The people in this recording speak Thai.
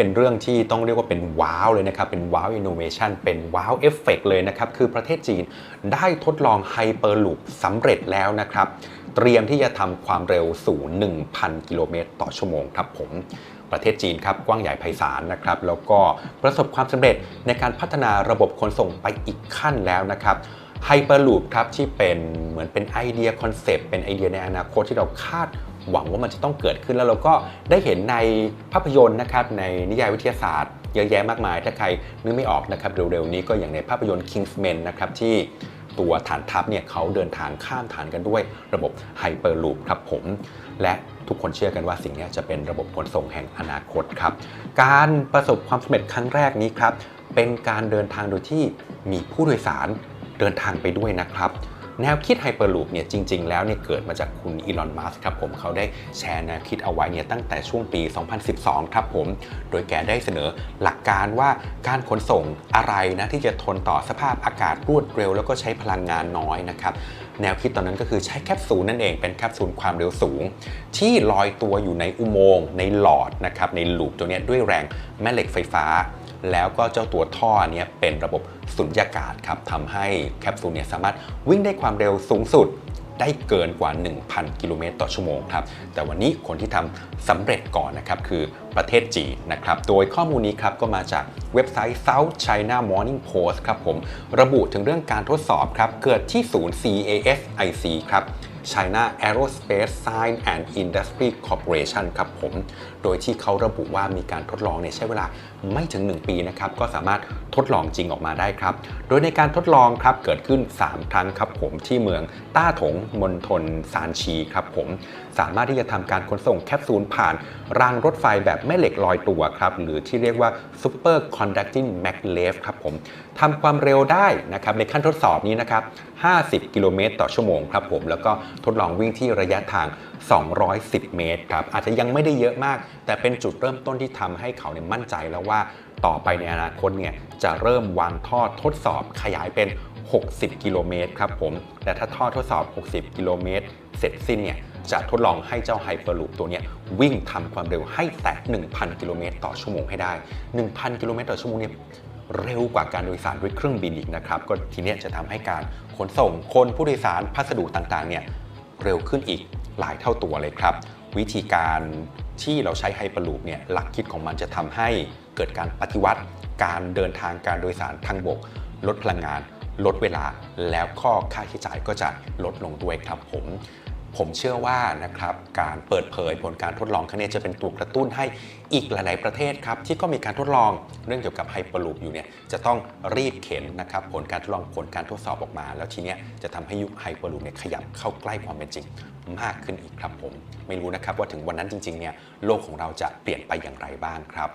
เป็นเรื่องที่ต้องเรียกว่าเป็นว้าวเลยนะครับ เป็นว้าวอินโนเวชันเป็นว้าวเอฟเฟกเลยนะครับ คือประเทศจีนได้ทดลองไฮเปอร์ลูปสำเร็จแล้วนะครับ เตรียมที่จะทำความเร็วสู่ 1,000 กิโลเมตรต่อชั่วโมงครับผมประเทศจีนครับกว้างใหญ่ไพศาลนะครับ แล้วก็ประสบความสำเร็จในการพัฒนาระบบขนส่งไปอีกขั้นแล้วนะครับไฮเปอร์ลูปครับที่เป็นเหมือนเป็นไอเดียคอนเซปต์เป็นไอเดียในอนาคตที่เราคาด หวังว่ามันจะต้องเกิดขึ้นแล้วเราก็ได้เห็นในภาพยนตร์นะครับในนิยายวิทยาศาสตร์เยอะแยะมากมาย ถ้าใครนึกไม่ออกนะครับเร็วๆนี้ก็อย่างในภาพยนตร์ Kingsman นะครับที่ตัวฐานทัพเนี่ยเขาเดินทางข้ามฐานกันด้วยระบบไฮเปอร์ลูปครับผม และทุกคนเชื่อกันว่าสิ่งนี้จะเป็นระบบขนส่งแห่งอนาคตครับ การประสบความสำเร็จครั้งแรกนี้ครับ เป็นการเดินทางโดยที่มีผู้โดยสารเดินทางไปด้วยนะครับ แนวคิดไฮเปอร์ลูปเนี่ยจริง ๆ แล้วเนี่ยเกิดมาจากคุณอีลอน มัสครับผมเขาได้แชร์แนวคิดเอาไว้เนี่ยตั้งแต่ช่วงปี 2012 ครับผม โดยแกได้เสนอหลักการว่าการขนส่งอะไรนะที่จะทนต่อสภาพอากาศรวดเร็ว แล้วก็ใช้พลังงานน้อยนะครับแนวคิดตอนนั้นก็คือใช้แคปซูลนั่นเองเป็นแคปซูลความเร็วสูง ที่ลอยตัวอยู่ในอุโมงค์ในหลอดนะครับในลูปตัวเนี้ยด้วยแรงแม่เหล็กไฟฟ้า แล้วก็เจ้าตัวท่อเนี้ยเป็นระบบสุญญากาศครับทำให้แคปซูลเนี่ยสามารถวิ่งได้ความเร็วสูงสุดได้เกินกว่า 1,000 กิโลเมตรต่อชั่วโมงครับ แต่วันนี้คนที่ทำสำเร็จก่อนนะครับคือประเทศจีนนะครับ โดยข้อมูลนี้ครับก็มาจากเว็บไซต์ South China Morning Post ครับผม ระบุถึงเรื่องการทดสอบครับ เกิดที่ศูนย์ CASIC ครับ China Aerospace Science and Industry Corporation ครับผม โดยที่เขาระบุว่ามีการทดลองเนี่ยใช้เวลาไม่ถึง 1 ปีนะครับ ก็สามารถทดลองจริงออกมาได้ครับ โดยในการทดลองครับเกิดขึ้น 3 ครั้งครับผมที่เมืองต้าถงมณฑลซานชีครับผม สามารถที่จะทำการขนส่งแคปซูลผ่าน รางรถไฟแบบแม่เหล็กลอยตัวครับ หรือที่เรียกว่า Super Conducting Maglev ครับผมทำความเร็วได้นะครับในขั้นทดสอบนี้นะครับ 50 กิโลเมตรต่อชั่วโมงครับผม แล้วก็ทดลองวิ่งที่ระยะทาง 210 เมตรครับอาจจะยังไม่ได้เยอะมาก แต่เป็นจุดเริ่มต้นที่ทำให้เขาเนี่ยมั่นใจแล้วว่าต่อไปในอนาคตเนี่ยจะเริ่มวางท่อทดสอบขยายเป็น 60 กิโลเมตรครับผมและถ้าท่อทดสอบ 60 กิโลเมตร เสร็จสิ้นเนี่ยจะทดลองให้เจ้าไฮเปอร์ลูปตัวเนี้ยวิ่งทำความเร็วให้แตะ 1,000 กิโลเมตรต่อชั่วโมงให้ได้ 1,000 กิโลเมตรต่อชั่วโมงเนี่ยเร็วกว่าการโดยสารด้วยเครื่องบินอีกนะครับ ก็ทีเนี้ยจะทำให้การขนส่งคนผู้โดยสารพัสดุต่างๆเนี่ย เร็วขึ้นอีกหลายเท่าตัวเลยครับ วิธีการที่เราใช้ไฮเปอร์ลูปเนี่ยหลักคิดของมันจะทำให้เกิดการปฏิวัติ การเดินทางการโดยสารทางบก ลดพลังงาน ลดเวลา แล้วข้อค่าใช้จ่ายก็จะลดลงด้วยครับผม ผมเชื่อว่านะครับการเปิดเผยผลการทดลองครั้งนี้จะเป็นตัวกระตุ้นให้อีกหลาย ๆ ประเทศครับที่ก็มีการทดลองเรื่องเกี่ยวกับไฮเปอร์ลูปอยู่เนี่ยจะต้องรีบเข็นนะครับผลการทดลองผลการทดสอบออกมา แล้วทีเนี้ยจะทำให้ยุคไฮเปอร์ลูปเนี่ยขยับเข้าใกล้ความเป็นจริงมากขึ้นอีกครับผมไม่รู้นะครับว่าถึงวันนั้นจริง ๆ เนี่ยโลกของเราจะเปลี่ยนไปอย่างไรบ้างครับ